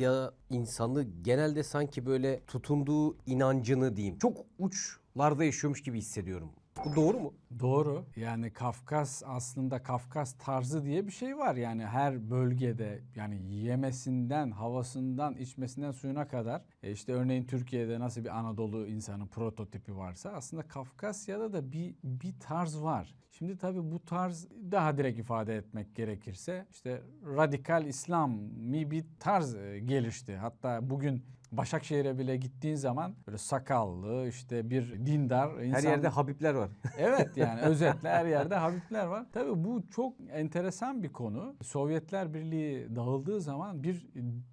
Kafkasya insanı genelde sanki böyle tutunduğu inancını diyeyim. Çok uçlarda yaşıyormuş gibi hissediyorum. Bu doğru mu? Doğru. Yani Kafkas aslında Kafkas tarzı diye bir şey var. Yani her bölgede yani yemesinden, havasından, içmesinden suyuna kadar e işte örneğin Türkiye'de nasıl bir Anadolu insanın prototipi varsa aslında Kafkasya'da da bir bir tarz var. Şimdi tabii bu tarz daha direkt ifade etmek gerekirse işte radikal İslami bir tarz e, gelişti. Hatta bugün Başakşehir'e bile gittiğin zaman böyle sakallı işte bir dindar Her insan yerde Habibler var. Evet yani özetle her yerde Habibler var. Tabii bu çok enteresan bir konu. Sovyetler Birliği dağıldığı zaman bir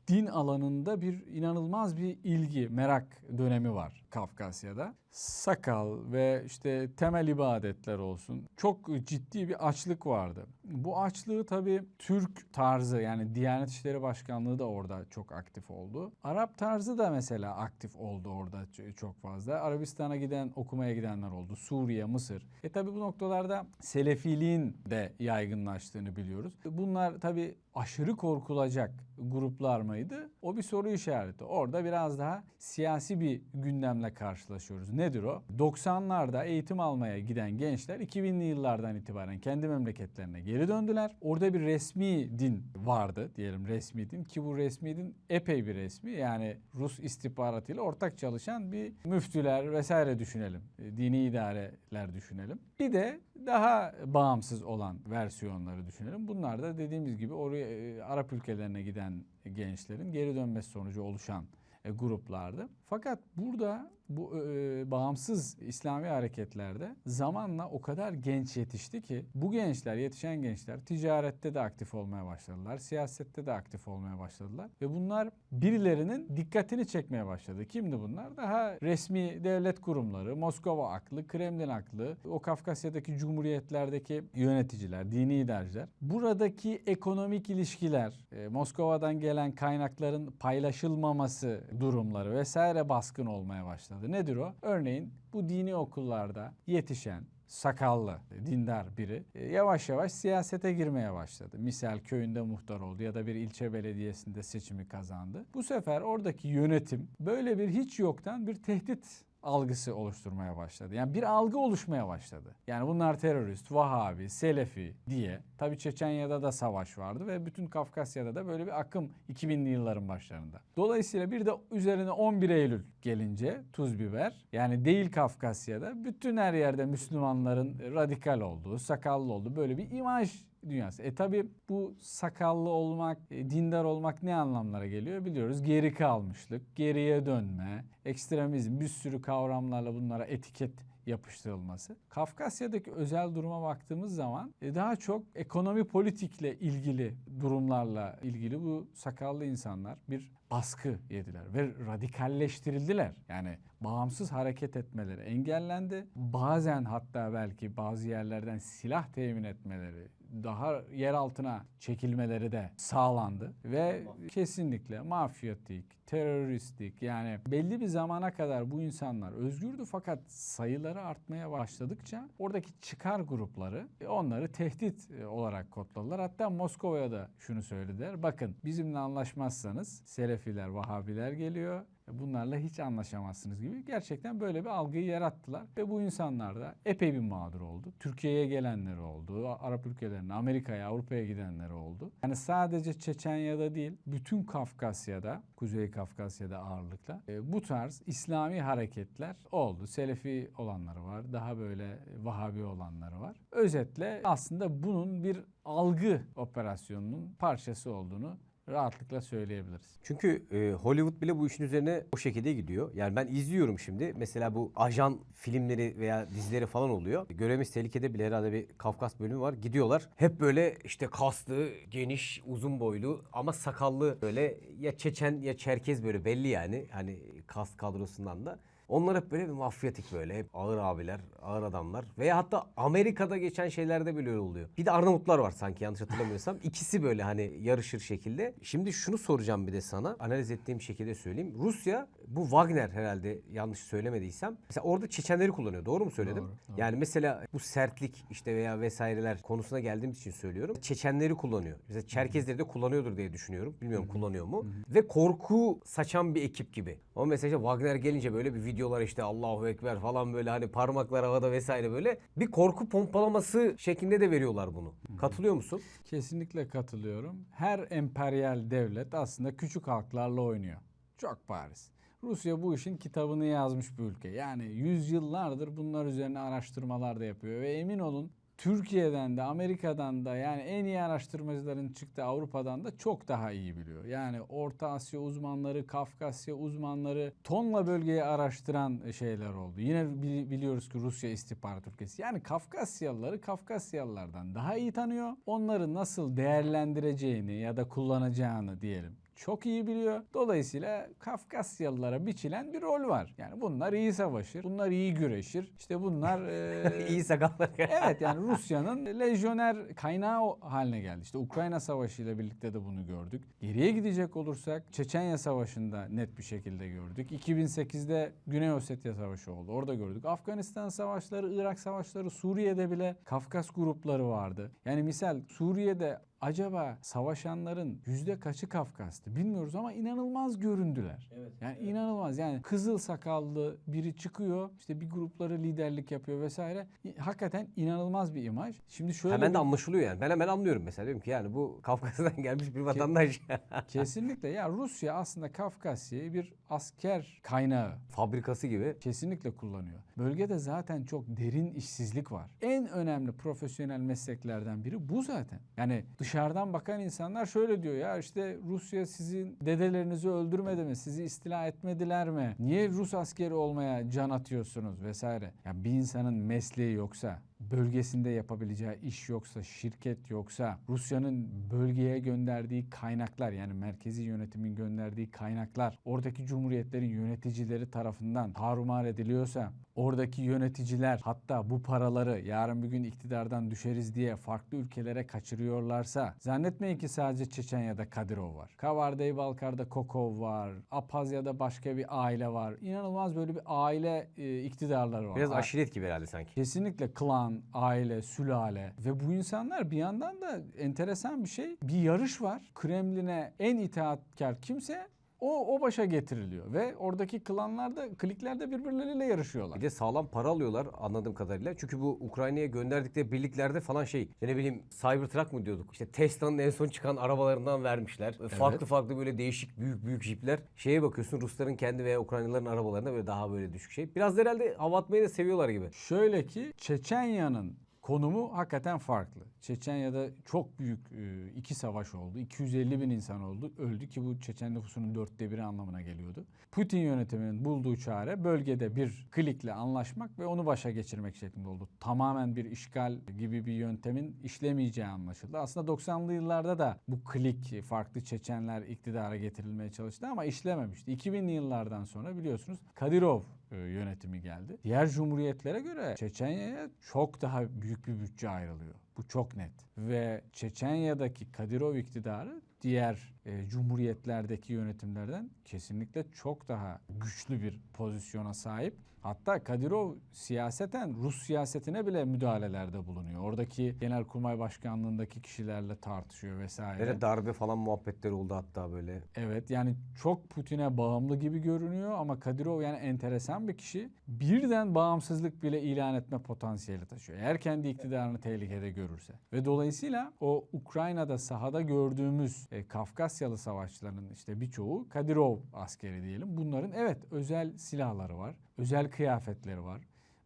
din alanında bir inanılmaz bir ilgi, merak dönemi var Kafkasya'da. Sakal ve işte temel ibadetler olsun. Çok ciddi bir açlık vardı. Bu açlığı tabii Türk tarzı yani Diyanet İşleri Başkanlığı da orada çok aktif oldu. Arap tarzı da mesela aktif oldu orada çok fazla. Arabistan'a giden, okumaya gidenler oldu. Suriye, Mısır. E tabii bu noktalarda Selefiliğin de yaygınlaştığını biliyoruz. Bunlar tabii aşırı korkulacak gruplar mıydı? O bir soru işareti. Orada biraz daha siyasi bir gündemle karşılaşıyoruz. Nedir o? 90'larda eğitim almaya giden gençler 2000'li yıllardan itibaren kendi memleketlerine geri döndüler. Orada bir resmi din vardı diyelim resmi din ki bu resmi din epey bir resmi. Yani Rus istihbaratıyla ortak çalışan bir müftüler vesaire düşünelim. E, Dini idareler düşünelim. Bir de daha bağımsız olan versiyonları düşünelim. Bunlar da dediğimiz gibi oraya e, Arap ülkelerine giden gençlerin geri dönmesi sonucu oluşan e, gruplardı. Fakat burada bu e, bağımsız İslami hareketlerde zamanla o kadar genç yetişti ki bu gençler, yetişen gençler ticarette de aktif olmaya başladılar, siyasette de aktif olmaya başladılar ve bunlar birilerinin dikkatini çekmeye başladı. Kimdi bunlar? Daha resmi devlet kurumları, Moskova aklı, Kremlin aklı, o Kafkasya'daki cumhuriyetlerdeki yöneticiler, dini idareciler. Buradaki ekonomik ilişkiler, e, Moskova'dan gelen kaynakların paylaşılmaması durumları vesaire baskın olmaya başladı. Nedir o? Örneğin bu dini okullarda yetişen sakallı, dindar biri e, yavaş yavaş siyasete girmeye başladı. Misal köyünde muhtar oldu ya da bir ilçe belediyesinde seçimi kazandı. Bu sefer oradaki yönetim böyle bir hiç yoktan bir tehdit algısı oluşturmaya başladı. Yani bir algı oluşmaya başladı. Yani bunlar terörist, Vahabi, Selefi diye. Tabii Çeçenya'da da savaş vardı ve bütün Kafkasya'da da böyle bir akım 2000'li yılların başlarında. Dolayısıyla bir de üzerine 11 Eylül gelince tuz biber yani değil Kafkasya'da bütün her yerde Müslümanların radikal olduğu, sakallı olduğu böyle bir imaj dünyası. E tabi bu sakallı olmak, e, dindar olmak ne anlamlara geliyor biliyoruz. Geri kalmışlık, geriye dönme, ekstremizm bir sürü kavramlarla bunlara etiket yapıştırılması. Kafkasya'daki özel duruma baktığımız zaman e, daha çok ekonomi politikle ilgili durumlarla ilgili bu sakallı insanlar bir baskı yediler ve radikalleştirildiler. Yani bağımsız hareket etmeleri engellendi. Bazen hatta belki bazı yerlerden silah temin etmeleri, daha yer altına çekilmeleri de sağlandı. Ve kesinlikle mafyatik, teröristlik yani belli bir zamana kadar bu insanlar özgürdü fakat sayıları artmaya başladıkça oradaki çıkar grupları e, onları tehdit e, olarak kodladılar. Hatta Moskova'ya da şunu söylediler. Bakın bizimle anlaşmazsanız Selefiler, Vahabiler geliyor. E, Bunlarla hiç anlaşamazsınız gibi gerçekten böyle bir algıyı yarattılar ve bu insanlar da epey bir mağdur oldu. Türkiye'ye gelenler oldu, Arap ülkelerine, Amerika'ya, Avrupa'ya gidenler oldu. Yani sadece Çeçenya'da değil, bütün Kafkasya'da, Kuzey Kafkasya'da ağırlıkla e, bu tarz İslami hareketler oldu. Selefi olanları var, daha böyle Vahabi olanları var. Özetle aslında bunun bir algı operasyonunun parçası olduğunu rahatlıkla söyleyebiliriz. Çünkü e, Hollywood bile bu işin üzerine o şekilde gidiyor. Yani ben izliyorum şimdi. Mesela bu ajan filmleri veya dizileri falan oluyor. Görevimiz tehlikede bile herhalde bir Kafkas bölümü var. Gidiyorlar. Hep böyle işte kaslı, geniş, uzun boylu ama sakallı böyle ya Çeçen ya Çerkez böyle belli yani. Hani kas kadrosundan da. Onlar hep böyle bir mafyatik böyle. Hep ağır abiler, ağır adamlar. Veya hatta Amerika'da geçen şeylerde bile öyle oluyor. Bir de Arnavutlar var sanki yanlış hatırlamıyorsam. İkisi böyle hani yarışır şekilde. Şimdi şunu soracağım bir de sana. Analiz ettiğim şekilde söyleyeyim. Rusya bu Wagner herhalde yanlış söylemediysem. Mesela orada Çeçenleri kullanıyor. Doğru mu söyledim? Doğru, doğru. Yani mesela bu sertlik işte veya vesaireler konusuna geldiğimiz için söylüyorum. Çeçenleri kullanıyor. Mesela Çerkezleri de kullanıyordur diye düşünüyorum. Bilmiyorum kullanıyor mu? Ve korku saçan bir ekip gibi. Ama mesela işte Wagner gelince böyle bir videolar işte Allahu Ekber falan böyle hani parmaklar havada vesaire böyle bir korku pompalaması şeklinde de veriyorlar bunu. Katılıyor musun? Kesinlikle katılıyorum. Her emperyal devlet aslında küçük halklarla oynuyor. Çok bariz. Rusya bu işin kitabını yazmış bir ülke. Yani yüzyıllardır bunlar üzerine araştırmalar da yapıyor ve emin olun Türkiye'den de Amerika'dan da yani en iyi araştırmacıların çıktığı Avrupa'dan da çok daha iyi biliyor. Yani Orta Asya uzmanları, Kafkasya uzmanları tonla bölgeyi araştıran şeyler oldu. Yine bili- biliyoruz ki Rusya istihbarat ülkesi. Yani Kafkasyalıları Kafkasyalılardan daha iyi tanıyor. Onları nasıl değerlendireceğini ya da kullanacağını diyelim çok iyi biliyor. Dolayısıyla Kafkasyalılara biçilen bir rol var. Yani bunlar iyi savaşır, bunlar iyi güreşir. İşte bunlar eee, İyi sakallar. Evet yani Rusya'nın lejyoner kaynağı haline geldi. İşte Ukrayna Savaşı ile birlikte de bunu gördük. Geriye gidecek olursak Çeçenya Savaşı'nda net bir şekilde gördük. 2008'de Güney Ossetya Savaşı oldu. Orada gördük. Afganistan savaşları, Irak savaşları, Suriye'de bile Kafkas grupları vardı. Yani misal Suriye'de acaba savaşanların yüzde kaçı Kafkas'tı bilmiyoruz ama inanılmaz göründüler. Yani inanılmaz yani kızıl sakallı biri çıkıyor işte bir grupları liderlik yapıyor vesaire. Hakikaten inanılmaz bir imaj. Şimdi şöyle Hemen bir- de anlaşılıyor yani. Ben hemen anlıyorum mesela. Diyorum ki yani bu Kafkasya'dan gelmiş bir vatandaş. kesinlikle ya Rusya aslında Kafkasya'yı bir asker kaynağı Fabrikası gibi. kesinlikle kullanıyor. Bölgede zaten çok derin işsizlik var. En önemli profesyonel mesleklerden biri bu zaten. Yani dışarıdan bakan insanlar şöyle diyor ya işte Rusya sizin dedelerinizi öldürmedi mi? Sizi istila etmediler mi? Niye Rus askeri olmaya can atıyorsunuz vesaire? Ya bir insanın mesleği yoksa bölgesinde yapabileceği iş yoksa, şirket yoksa, Rusya'nın bölgeye gönderdiği kaynaklar yani merkezi yönetimin gönderdiği kaynaklar oradaki cumhuriyetlerin yöneticileri tarafından tarumar ediliyorsa, oradaki yöneticiler hatta bu paraları yarın bir gün iktidardan düşeriz diye farklı ülkelere kaçırıyorlarsa zannetmeyin ki sadece Çeçenya'da Kadirov var. Kabardey-Balkar'da Kokov var. Apazya'da başka bir aile var. İnanılmaz böyle bir aile e, iktidarları var. Biraz aşiret gibi herhalde sanki. Kesinlikle klan, aile, sülale ve bu insanlar bir yandan da enteresan bir şey. Bir yarış var. Kremlin'e en itaatkar kimse o o başa getiriliyor ve oradaki klanlarda, kliklerde birbirleriyle yarışıyorlar. Bir de sağlam para alıyorlar anladığım kadarıyla. Çünkü bu Ukrayna'ya gönderdikleri birliklerde falan şey ne bileyim Cybertruck mı diyorduk? İşte Tesla'nın en son çıkan arabalarından vermişler. Farklı farklı böyle değişik büyük büyük jipler. Şeye bakıyorsun Rusların kendi veya Ukraynalıların arabalarında böyle daha böyle düşük şey. Biraz da herhalde hava atmayı da seviyorlar gibi. Şöyle ki Çeçenya'nın konumu hakikaten farklı. Çeçenya'da çok büyük e, iki savaş oldu. 250 bin insan oldu. Öldü ki bu Çeçen nüfusunun dörtte biri anlamına geliyordu. Putin yönetiminin bulduğu çare bölgede bir klikle anlaşmak ve onu başa geçirmek şeklinde oldu. Tamamen bir işgal gibi bir yöntemin işlemeyeceği anlaşıldı. Aslında 90'lı yıllarda da bu klik farklı Çeçenler iktidara getirilmeye çalıştı ama işlememişti. 2000'li yıllardan sonra biliyorsunuz Kadirov yönetimi geldi. Diğer cumhuriyetlere göre Çeçenya'ya çok daha büyük bir bütçe ayrılıyor. Bu çok net. Ve Çeçenya'daki Kadirov iktidarı diğer e, cumhuriyetlerdeki yönetimlerden kesinlikle çok daha güçlü bir pozisyona sahip. Hatta Kadirov siyaseten Rus siyasetine bile müdahalelerde bulunuyor. Oradaki Genelkurmay Başkanlığındaki kişilerle tartışıyor vesaire. Böyle darbe falan muhabbetleri oldu hatta böyle. Evet yani çok Putin'e bağımlı gibi görünüyor ama Kadirov yani enteresan bir kişi. Birden bağımsızlık bile ilan etme potansiyeli taşıyor. Eğer kendi iktidarını tehlikede görürse. Ve dolayısıyla o Ukrayna'da sahada gördüğümüz e, Kafkasyalı savaşçıların işte birçoğu Kadirov askeri diyelim. Bunların evet özel silahları var. Özel kıyafetleri var.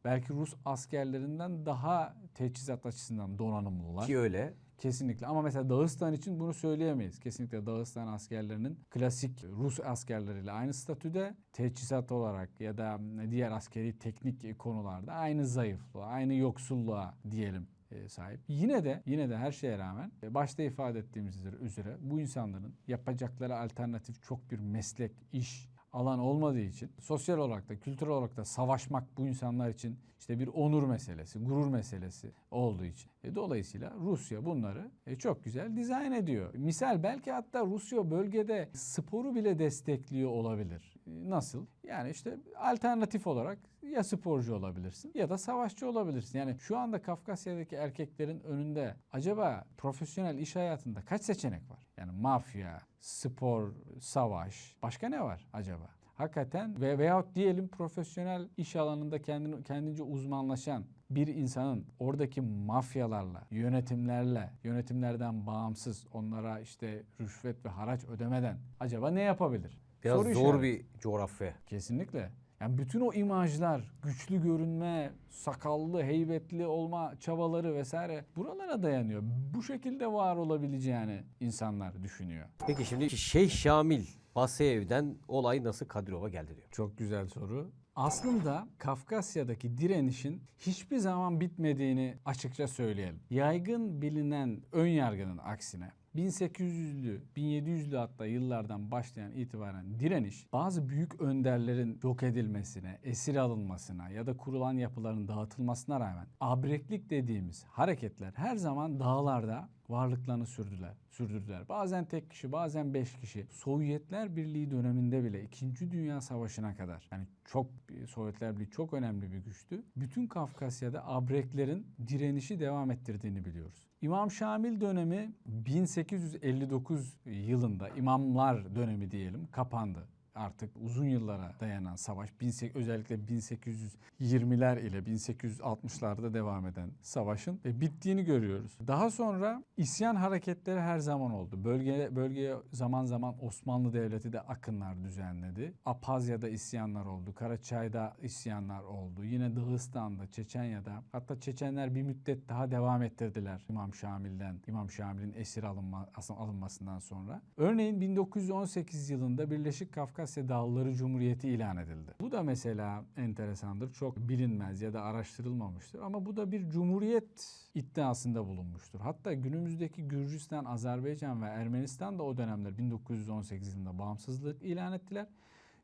Belki Rus askerlerinden daha teçhizat açısından donanımlılar. Ki öyle. Kesinlikle ama mesela Dağıstan için bunu söyleyemeyiz. Kesinlikle Dağıstan askerlerinin klasik Rus askerleriyle aynı statüde teçhizat olarak ya da diğer askeri teknik konularda aynı zayıflığa, aynı yoksulluğa diyelim e, sahip. Yine de yine de her şeye rağmen e, başta ifade ettiğimiz üzere bu insanların yapacakları alternatif çok bir meslek, iş alan olmadığı için sosyal olarak da kültürel olarak da savaşmak bu insanlar için işte bir onur meselesi, gurur meselesi olduğu için. E, dolayısıyla Rusya bunları e, çok güzel dizayn ediyor. Misal belki hatta Rusya bölgede sporu bile destekliyor olabilir. Nasıl? Yani işte alternatif olarak ya sporcu olabilirsin ya da savaşçı olabilirsin. Yani şu anda Kafkasya'daki erkeklerin önünde acaba profesyonel iş hayatında kaç seçenek var? Yani mafya, spor, savaş, başka ne var acaba? Hakikaten ve veyahut diyelim profesyonel iş alanında kendini kendince uzmanlaşan bir insanın oradaki mafyalarla, yönetimlerle, yönetimlerden bağımsız onlara işte rüşvet ve haraç ödemeden acaba ne yapabilir? Biraz Soru zor işareti. bir coğrafya. Kesinlikle. Yani bütün o imajlar, güçlü görünme, sakallı, heybetli olma çabaları vesaire buralara dayanıyor. Bu şekilde var olabileceğini insanlar düşünüyor. Peki şimdi Şeyh Şamil Basayev'den olay nasıl Kadirov'a geldi diyor. Çok güzel soru. Aslında Kafkasya'daki direnişin hiçbir zaman bitmediğini açıkça söyleyelim. Yaygın bilinen ön yargının aksine 1800'lü, 1700'lü hatta yıllardan başlayan itibaren direniş bazı büyük önderlerin yok edilmesine, esir alınmasına ya da kurulan yapıların dağıtılmasına rağmen abreklik dediğimiz hareketler her zaman dağlarda varlıklarını sürdüler. Sürdürdüler. Bazen tek kişi, bazen beş kişi. Sovyetler Birliği döneminde bile 2. Dünya Savaşı'na kadar yani çok Sovyetler Birliği çok önemli bir güçtü. Bütün Kafkasya'da abreklerin direnişi devam ettirdiğini biliyoruz. İmam Şamil dönemi 1859 yılında imamlar dönemi diyelim kapandı artık uzun yıllara dayanan savaş 18 özellikle 1820'ler ile 1860'larda devam eden savaşın e, bittiğini görüyoruz. Daha sonra isyan hareketleri her zaman oldu. Bölge bölgeye zaman zaman Osmanlı Devleti de akınlar düzenledi. Apazya'da isyanlar oldu. Karaçay'da isyanlar oldu. Yine Dağıstan'da, Çeçenya'da hatta Çeçenler bir müddet daha devam ettirdiler İmam Şamil'den, İmam Şamil'in esir alınma, alınmasından sonra. Örneğin 1918 yılında Birleşik Kafkasya Dağlıları Cumhuriyeti ilan edildi. Bu da mesela enteresandır. Çok bilinmez ya da araştırılmamıştır. Ama bu da bir cumhuriyet iddiasında bulunmuştur. Hatta günümüzdeki Gürcistan, Azerbaycan ve Ermenistan da o dönemler 1918 yılında bağımsızlık ilan ettiler.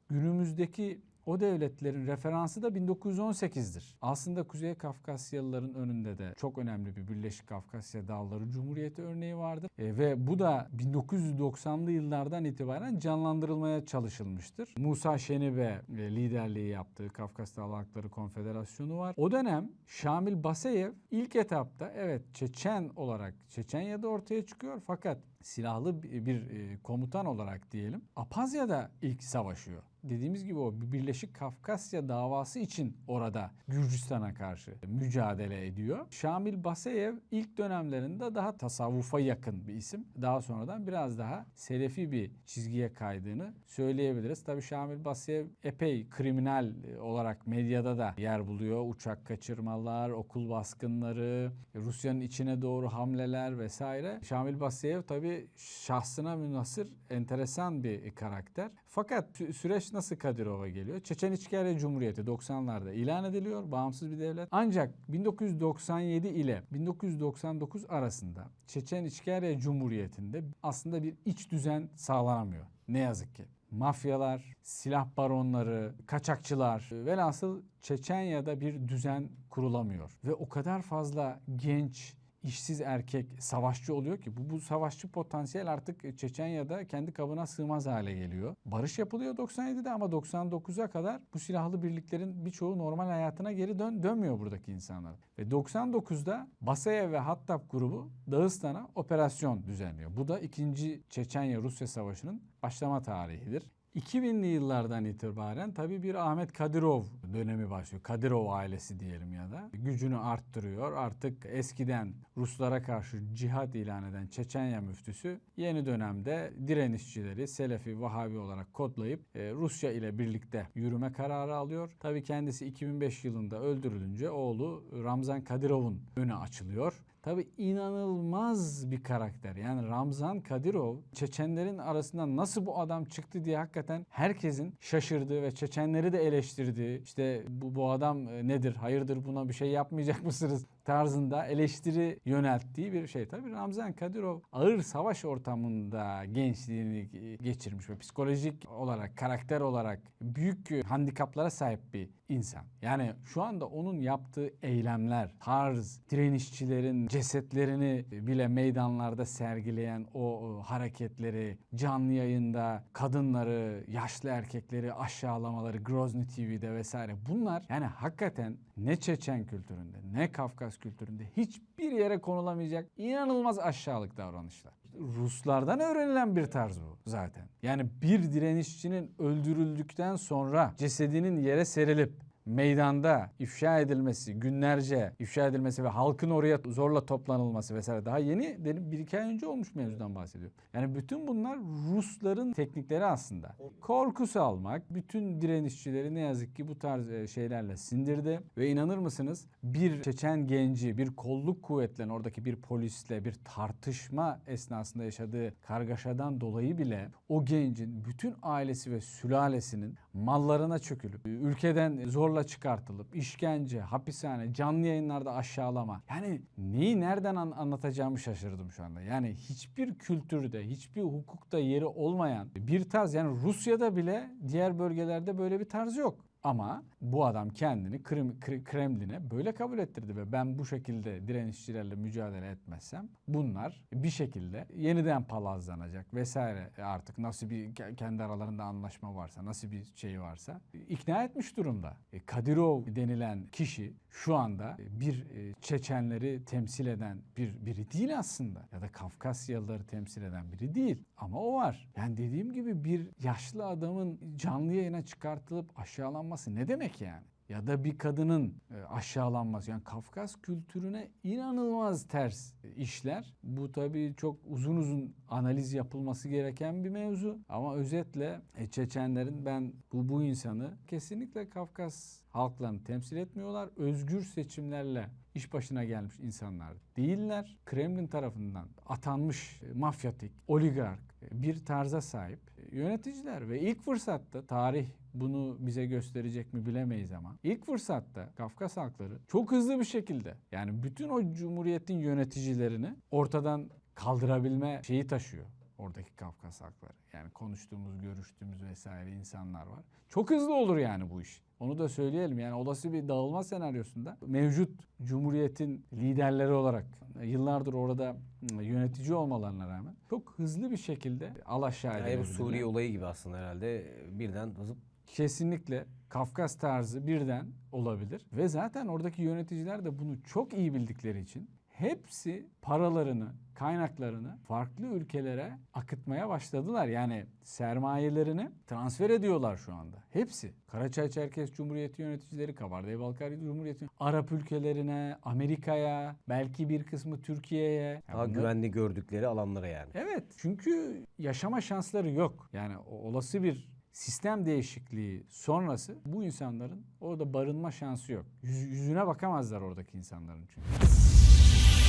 Günümüzdeki o devletlerin referansı da 1918'dir. Aslında Kuzey Kafkasyalıların önünde de çok önemli bir Birleşik Kafkasya Dağları Cumhuriyeti örneği vardır. E, ve bu da 1990'lı yıllardan itibaren canlandırılmaya çalışılmıştır. Musa Şenibe e, liderliği yaptığı Kafkas Dağlı Halkları Konfederasyonu var. O dönem Şamil Basayev ilk etapta evet Çeçen olarak Çeçenya'da ortaya çıkıyor fakat silahlı bir e, komutan olarak diyelim Apazya'da ilk savaşıyor. Dediğimiz gibi o bir Birleşik Kafkasya davası için orada Gürcistan'a karşı mücadele ediyor. Şamil Basayev ilk dönemlerinde daha tasavvufa yakın bir isim. Daha sonradan biraz daha selefi bir çizgiye kaydığını söyleyebiliriz. Tabii Şamil Basayev epey kriminal e, olarak medyada da yer buluyor. Uçak kaçırmalar, okul baskınları, Rusya'nın içine doğru hamleler vesaire. Şamil Basayev tabii şahsına münasır enteresan bir karakter. Fakat sü- süreç nasıl Kadirov'a geliyor? Çeçen İçkerya Cumhuriyeti 90'larda ilan ediliyor. Bağımsız bir devlet. Ancak 1997 ile 1999 arasında Çeçen İçkerya Cumhuriyeti'nde aslında bir iç düzen sağlanamıyor. Ne yazık ki. Mafyalar, silah baronları, kaçakçılar velhasıl Çeçenya'da bir düzen kurulamıyor. Ve o kadar fazla genç, işsiz erkek savaşçı oluyor ki bu, bu savaşçı potansiyel artık Çeçenya'da kendi kabına sığmaz hale geliyor. Barış yapılıyor 97'de ama 99'a kadar bu silahlı birliklerin birçoğu normal hayatına geri dön dönmüyor buradaki insanlar. Ve 99'da Basayev ve Hattab grubu Dağıstan'a operasyon düzenliyor. Bu da 2. Çeçenya-Rusya Savaşı'nın başlama tarihidir. 2000'li yıllardan itibaren tabii bir Ahmet Kadirov dönemi başlıyor. Kadirov ailesi diyelim ya da. Gücünü arttırıyor. Artık eskiden Ruslara karşı cihat ilan eden Çeçenya müftüsü yeni dönemde direnişçileri Selefi, Vahabi olarak kodlayıp e, Rusya ile birlikte yürüme kararı alıyor. Tabii kendisi 2005 yılında öldürülünce oğlu Ramzan Kadirov'un önü açılıyor. Tabii inanılmaz bir karakter. Yani Ramzan Kadirov Çeçenlerin arasından nasıl bu adam çıktı diye hakikaten herkesin şaşırdığı ve Çeçenleri de eleştirdiği işte bu, bu adam e, nedir hayırdır buna bir şey yapmayacak mısınız tarzında eleştiri yönelttiği bir şey. Tabii Ramzan Kadirov ağır savaş ortamında gençliğini geçirmiş ve psikolojik olarak, karakter olarak büyük e, handikaplara sahip bir insan. Yani şu anda onun yaptığı eylemler, tarz, direnişçilerin cesetlerini bile meydanlarda sergileyen o e, hareketleri, canlı yayında kadınları, yaşlı erkekleri aşağılamaları Grozny TV'de vesaire bunlar yani hakikaten ne Çeçen kültüründe ne Kafkas kültüründe hiçbir yere konulamayacak inanılmaz aşağılık davranışlar. Ruslardan öğrenilen bir tarz bu zaten. Yani bir direnişçinin öldürüldükten sonra cesedinin yere serilip meydanda ifşa edilmesi, günlerce ifşa edilmesi ve halkın oraya zorla toplanılması vesaire daha yeni dedim bir iki ay önce olmuş mevzudan bahsediyorum. Yani bütün bunlar Rusların teknikleri aslında. Korku salmak bütün direnişçileri ne yazık ki bu tarz e, şeylerle sindirdi ve inanır mısınız bir Çeçen genci bir kolluk kuvvetlerin oradaki bir polisle bir tartışma esnasında yaşadığı kargaşadan dolayı bile o gencin bütün ailesi ve sülalesinin mallarına çökülüp ülkeden zorla çıkartılıp işkence, hapishane, canlı yayınlarda aşağılama. Yani neyi nereden an- anlatacağımı şaşırdım şu anda. Yani hiçbir kültürde, hiçbir hukukta yeri olmayan bir tarz yani Rusya'da bile diğer bölgelerde böyle bir tarz yok. Ama bu adam kendini Krim, Kri- Kremlin'e böyle kabul ettirdi ve ben bu şekilde direnişçilerle mücadele etmezsem bunlar bir şekilde yeniden palazlanacak vesaire E artık nasıl bir ke- kendi aralarında anlaşma varsa nasıl bir şey varsa ikna etmiş durumda. E, Kadirov denilen kişi şu anda bir e, Çeçenleri temsil eden bir biri değil aslında ya da Kafkasyalıları temsil eden biri değil ama o var. Yani dediğim gibi bir yaşlı adamın canlı yayına çıkartılıp aşağılanması ne demek yani? Ya da bir kadının e, aşağılanması yani Kafkas kültürüne inanılmaz ters işler. Bu tabii çok uzun uzun analiz yapılması gereken bir mevzu. Ama özetle e, Çeçenlerin ben bu bu insanı kesinlikle Kafkas halklarını temsil etmiyorlar. Özgür seçimlerle iş başına gelmiş insanlar değiller. Kremlin tarafından atanmış e, mafyatik, oligark e, bir tarza sahip e, yöneticiler ve ilk fırsatta tarih bunu bize gösterecek mi bilemeyiz ama ilk fırsatta Kafkas halkları çok hızlı bir şekilde yani bütün o cumhuriyetin yöneticilerini ortadan kaldırabilme şeyi taşıyor oradaki Kafkas halkları. Yani konuştuğumuz, görüştüğümüz vesaire insanlar var. Çok hızlı olur yani bu iş. Onu da söyleyelim yani olası bir dağılma senaryosunda mevcut cumhuriyetin liderleri olarak yıllardır orada yönetici olmalarına rağmen çok hızlı bir şekilde alaşağı Yani bu edilebilirler. Suriye olayı gibi aslında herhalde birden zıp Kesinlikle Kafkas tarzı birden olabilir. Ve zaten oradaki yöneticiler de bunu çok iyi bildikleri için hepsi paralarını, kaynaklarını farklı ülkelere akıtmaya başladılar. Yani sermayelerini transfer ediyorlar şu anda. Hepsi. Karaçay Çerkes Cumhuriyeti yöneticileri, Kabardey-Balkar Cumhuriyeti, Arap ülkelerine, Amerika'ya, belki bir kısmı Türkiye'ye. Daha bunlar- güvenli gördükleri alanlara yani. Evet çünkü yaşama şansları yok. Yani olası bir sistem değişikliği sonrası bu insanların orada barınma şansı yok. Yüz- yüzüne bakamazlar oradaki insanların çünkü.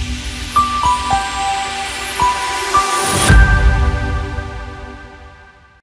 Thank you.